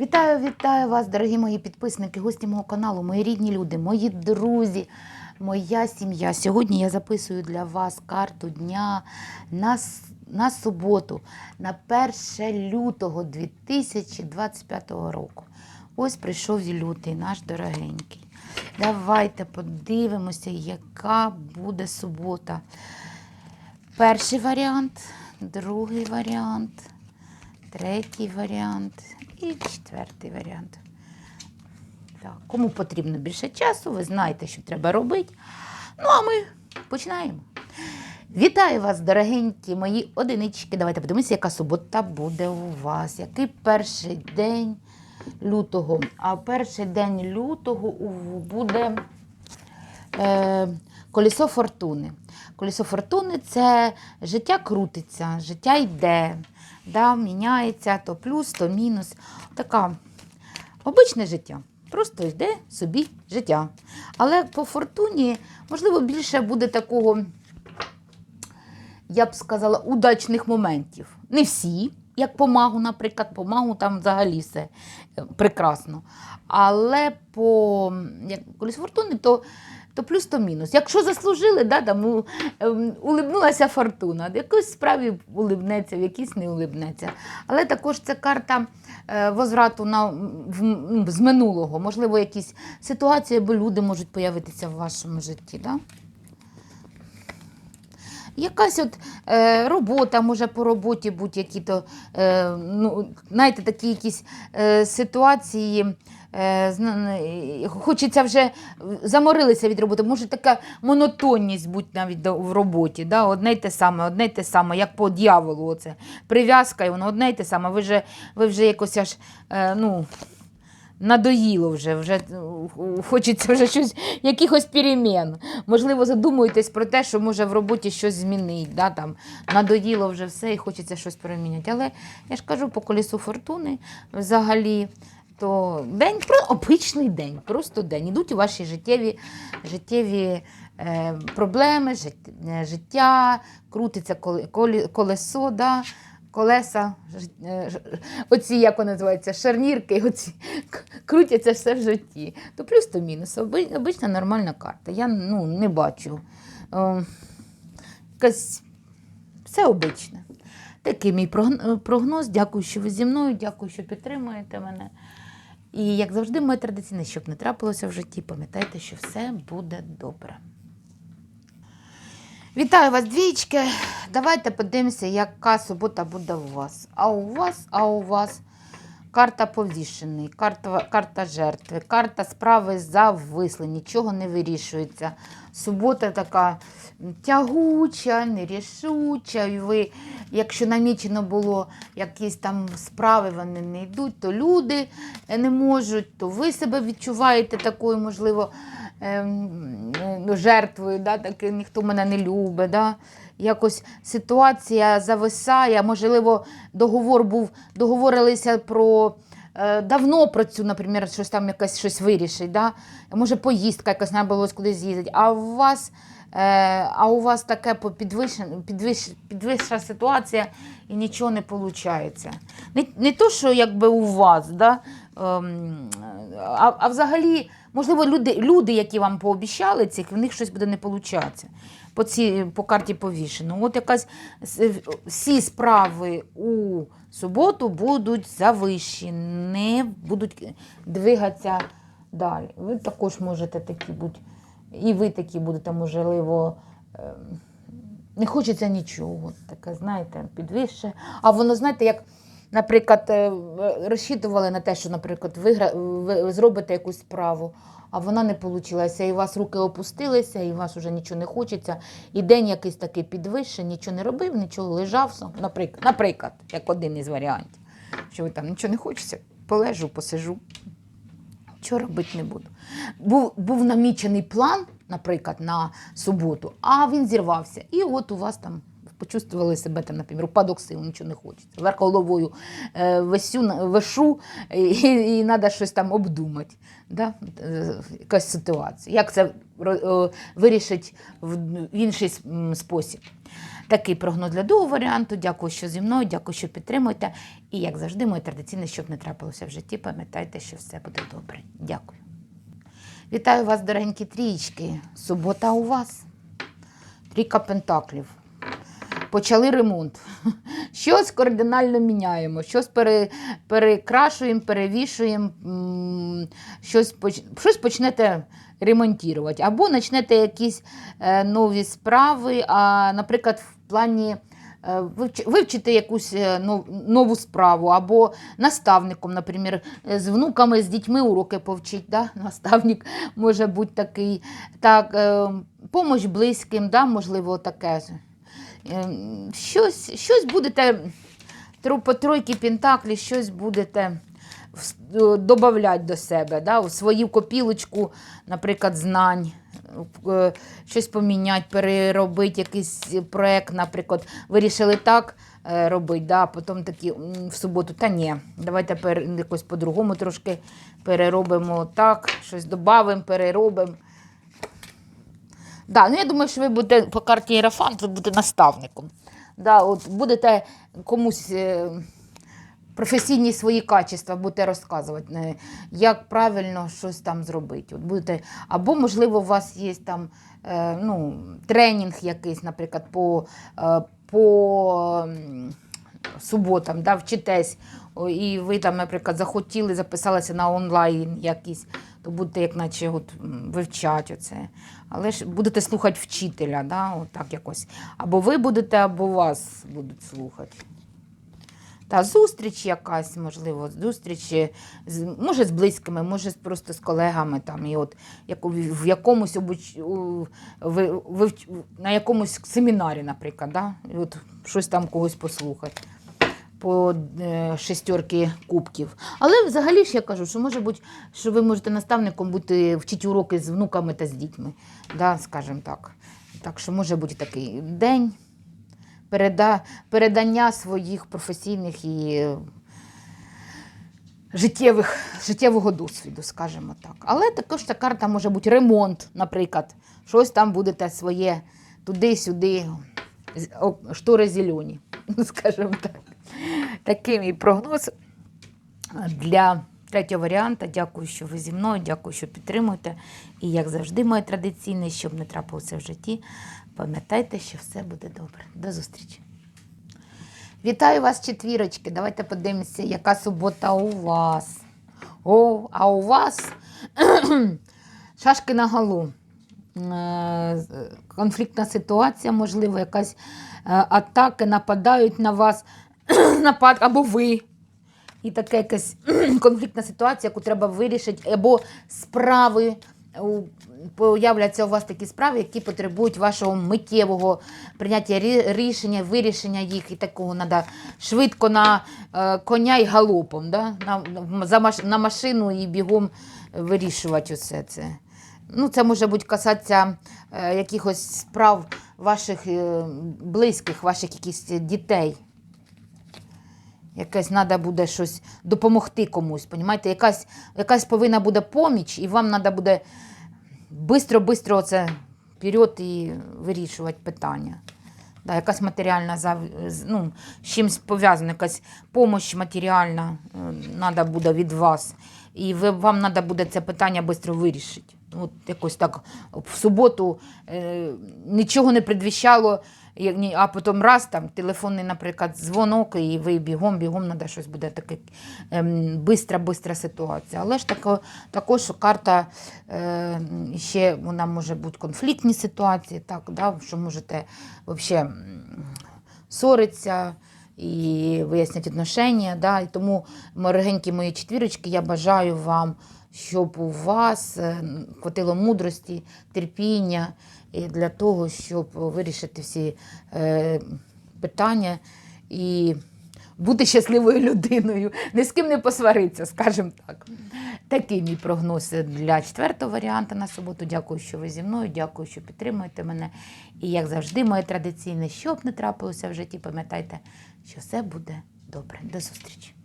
Вітаю, вітаю вас, дорогі мої підписники, гості мого каналу, мої рідні люди, мої друзі, моя сім'я. Сьогодні я записую для вас карту дня на, на суботу, на 1 лютого 2025 року. Ось прийшов лютий, наш дорогенький. Давайте подивимося, яка буде субота. Перший варіант, другий варіант, третій варіант і четвертий варіант. Так, кому потрібно більше часу, ви знаєте, що треба робити. Ну, а ми починаємо. Вітаю вас, дорогенькі мої одинички. Давайте подивимося, яка субота буде у вас. Який перший день лютого? А перший день лютого буде е, колесо фортуни. Колесо фортуни це життя крутиться, життя йде, да, міняється то плюс, то мінус. Така обичне життя. Просто йде собі життя. Але по фортуні, можливо, більше буде такого, я б сказала, удачних моментів. Не всі, як по магу, наприклад, по магу там взагалі все е, прекрасно. Але по як колись фортуни, то, то плюс, то мінус. Якщо заслужили, да, там, у, ем, улибнулася фортуна, в якоїсь справі улибнеться, в якійсь не улибнеться. Але також це карта е, возврату на, в, з минулого. Можливо, якісь ситуації або люди можуть появитися в вашому житті. Да? Якась от е, робота, може по роботі будь-які то, е, ну, знаєте, такі якісь е, ситуації. Е, е, хочеться вже заморилися від роботи. Може така монотонність бути навіть в роботі. Да? Одне й те саме, одне й те саме, як по дьяволу. Оце. Прив'язка, і воно одне й те саме. Ви вже, ви вже якось аж е, ну, надоїло вже, вже е, хочеться вже щось, якихось перемін. Можливо, задумуєтесь про те, що може в роботі щось змінити. Да? Там, надоїло вже все і хочеться щось переміняти. Але я ж кажу, по колісу фортуни взагалі. То день обичний день, просто день. Ідуть ваші життєві, життєві е, проблеми, е, життя, крутиться колесо, да, колеса, е, оці, як вони називаються, шарнірки, оці, крутяться все в житті. То плюс, то мінус. Обична нормальна карта. Я ну, не бачу. Е, якась все обичне. Такий мій прогноз. Дякую, що ви зі мною, дякую, що підтримуєте мене. І як завжди, моє традиційне, щоб не трапилося в житті, пам'ятайте, що все буде добре. Вітаю вас, двічки. Давайте подивимося, яка субота буде у вас. А у вас, а у вас карта повішений, карта, карта жертви, карта справи зависли, нічого не вирішується. Субота така тягуча, нерішуча. І ви, якщо намічено було якісь там справи, вони не йдуть, то люди не можуть, то ви себе відчуваєте такою, можливо, жертвою, да, таки, ніхто мене не любить. Да. Якось ситуація зависає, можливо, договор був, договорилися про. е, Давно про цю, наприклад, щось там якесь щось вирішить, да? може поїздка якась треба було кудись з'їздити, а у вас, е, а у вас таке по- підвищен- підвищ, підвищена ситуація і нічого не виходить. Не, не то, що якби у вас, да? А, а взагалі, можливо, люди, люди, які вам пообіцяли цих, в них щось буде не получатися. По, ці, по карті повішено. От якась всі справи у суботу будуть завищі, не будуть двигатися далі. Ви також можете такі бути, і ви такі будете, можливо, ем, не хочеться нічого. Таке, знаєте, підвище. А воно, знаєте, як, наприклад, е, розчитували на те, що, наприклад, ви, гра- ви зробите якусь справу, а вона не вийшла, і у вас руки опустилися, і у вас вже нічого не хочеться. І день якийсь такий підвищений, нічого не робив, нічого лежав. Наприклад, наприклад, як один із варіантів, що ви там нічого не хочеться, полежу, посижу. Що робити не буду. Був, був намічений план, наприклад, на суботу, а він зірвався. І от у вас там почувствували себе там, наприклад, упадок сил, нічого не хочеться. Верх головою висю, вишу і, треба щось там обдумати. Да? Якась ситуація. Як це вирішить в інший спосіб. Такий прогноз для другого варіанту. Дякую, що зі мною, дякую, що підтримуєте. І як завжди, моє традиційне, щоб не трапилося в житті, пам'ятайте, що все буде добре. Дякую. Вітаю вас, дорогенькі трієчки. Субота у вас. Трійка пентаклів. Почали ремонт. Щось кардинально міняємо, щось пере, перекрашуємо, перевішуємо, щось, щось почнете ремонтувати. Або почнете якісь е, нові справи, а, наприклад, в плані е, вивчити якусь е, нову справу, або наставником, наприклад, з внуками, з дітьми уроки повчить. Да? Наставник може бути такий. Так, помощь близьким, да? можливо, таке. Е, Щось, щось будете по тройки пентаклі, щось будете додати до себе, да? у свою копілочку, наприклад, знань, е, щось поміняти, переробити якийсь проєкт, наприклад, вирішили так е, робити, да? потім такі в суботу, та ні, давайте якось по-другому трошки переробимо так, щось додамо, переробимо. Да, ну я думаю, що ви будете по карті Єрафант, ви будете наставником. Да, от будете комусь е, професійні свої качества будете розказувати, е, як правильно щось там зробити. От будете, або, можливо, у вас є там е, ну, тренінг якийсь, наприклад, по, е, по суботам, да, вчитесь, і ви там, наприклад, захотіли, записалися на онлайн якийсь, то будете, як наче, от, вивчати оце. Але ж будете слухати вчителя, да, от так якось. Або ви будете, або вас будуть слухати. Та зустріч якась, можливо, зустріч, е, з, може з близькими, може просто з колегами. Там, і от, як, в якомусь обуч... ви, ви, на якомусь семінарі, наприклад, да? і от щось там когось послухати по е, шестерки кубків. Але взагалі ж я кажу, що може бути, що ви можете наставником бути, вчити уроки з внуками та з дітьми, да, скажімо так. Так що може бути такий день переда, передання своїх професійних і життєвих, життєвого досвіду, скажімо так. Але також та карта може бути ремонт, наприклад. Щось там будете своє туди-сюди, штори зелені, скажімо так. Такий мій прогноз для третього варіанта. Дякую, що ви зі мною, дякую, що підтримуєте. І як завжди, моє традиційне, щоб не трапилося в житті, пам'ятайте, що все буде добре. До зустрічі. Вітаю вас, четвірочки. Давайте подивимося, яка субота у вас. О, а у вас шашки на голу. Е, Конфліктна ситуація, можливо, якась е, атаки нападають на вас, напад, або ви. І така якась конфліктна ситуація, яку треба вирішити, або справи. Появляться у вас такі справи, які потребують вашого миттєвого прийняття рішення, вирішення їх, і такого треба швидко на е, коня і галопом, да? на, на машину і бігом вирішувати усе це. Ну, це може бути касатися е, якихось справ ваших е, близьких, ваших якихось дітей. Якесь треба буде щось допомогти комусь. Понімаєте? Якась, якась повинна буде поміч, і вам треба буде швидко-швидко оце вперед і вирішувати питання. Да, якась матеріальна ну, з чимось пов'язана, якась допомога матеріальна треба буде від вас. І ви, вам треба буде це питання швидко вирішити. От якось так в суботу е, нічого не предвіщало, а потім раз там телефонний, наприклад, дзвонок, і ви бігом, бігом треба щось буде таке ем, бистра, бистра ситуація. Але ж тако, також карта е, ще вона може бути конфліктні ситуації, так, да, що можете взагалі ссоритися і вияснити відношення. Да, і тому, морогенькі мої четвірочки, я бажаю вам, щоб у вас е, хватило мудрості, терпіння для того, щоб вирішити всі е, питання і бути щасливою людиною, ні з ким не посваритися, скажімо так. Такий мій прогноз для четвертого варіанту на суботу. Дякую, що ви зі мною. Дякую, що підтримуєте мене. І як завжди, моє традиційне, що б не трапилося в житті, пам'ятайте, що все буде добре. До зустрічі!